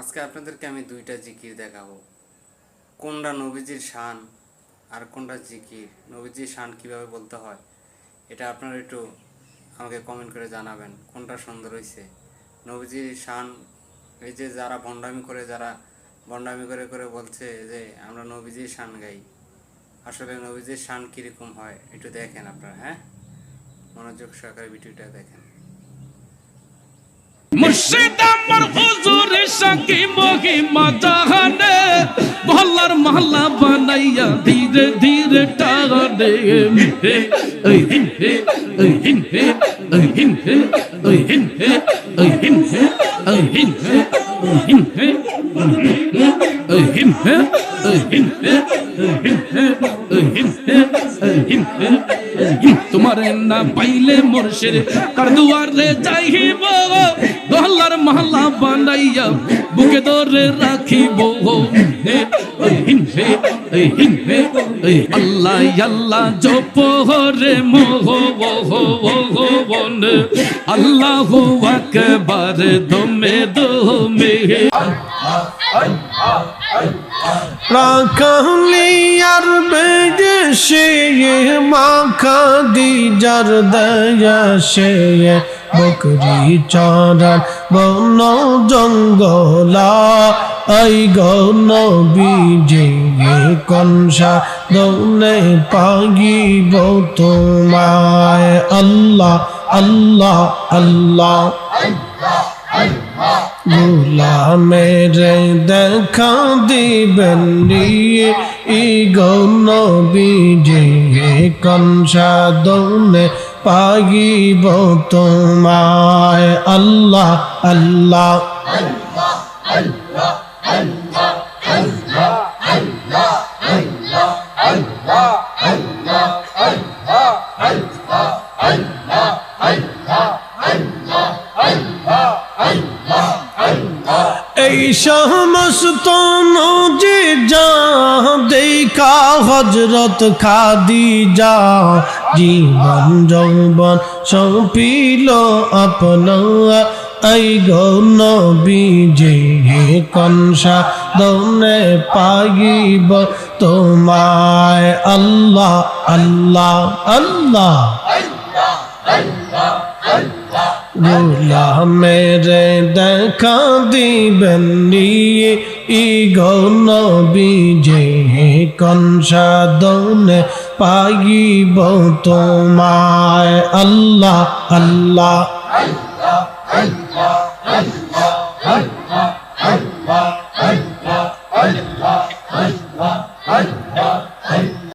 আজকে আপনাদেরকে আমি দুইটা জিকির দেখাবো। কোনটা নবীজির শান আর কোনটা জিকির? নবীজির শান কীভাবে বলতে হয়? এটা আপনারা একটু আমাকে কমেন্ট করে জানাবেন, কোনটা সুন্দর হয়েছে নবীজির শান, এই যে যারা ভণ্ডামি করে, যারা ভণ্ডামি করে করে বলছে যে আমরা নবীজির শান গাই, আসলে নবীজির শান কীরকম হয় একটু দেখেন আপনারা হ্যাঁ? মনোযোগ সহকারে ভিডিওটা দেখেন। মুর্শিদ আমার সাকি মহিমা জাহানে ভোলার মহল্লা বানাইয়া ধীরে ধীরে টানে। তোমার না পাইলে মোর শের কারদুয়ারে যাইব মহল্লার মহল্লা বানাইয়া বুকে ধরে রাখিব। আল্লাহ আল্লাহ, জপ রে মোহ আল্লাহ আকবার, দমে দমে। রাখালিয়ার বেজে সে মাখা দি জার দয়া সে। বকরি চরার বন জঙ্গলা, আই গন বিজে কনসা দৌনে পাগিব তোমায়। আল্লাহ আল্লাহ আল্লাহ। গোলামের দেখা দিবেন নিয়ে, ই গৌন বিজে কনসা দৌনে পাগিব তোমায়। আল্লাহ আল্লাহ। এই সমস্ত নজি যা দেখা হজরত খাদি যা জীবন যৌবন সৌপিল আপনা এই গৌন বিজে কনসা দৌনে পাইব তোমায়। আল্লাহ আল্লাহ আল্লাহ গোলামের দেখা দিবেন নিয়ে, ই গৌন বিজে কোন সাধনে পাইব তোমায় আল্লাহ আল্লাহ আল্লাহ আল্লাহ আল্লাহ।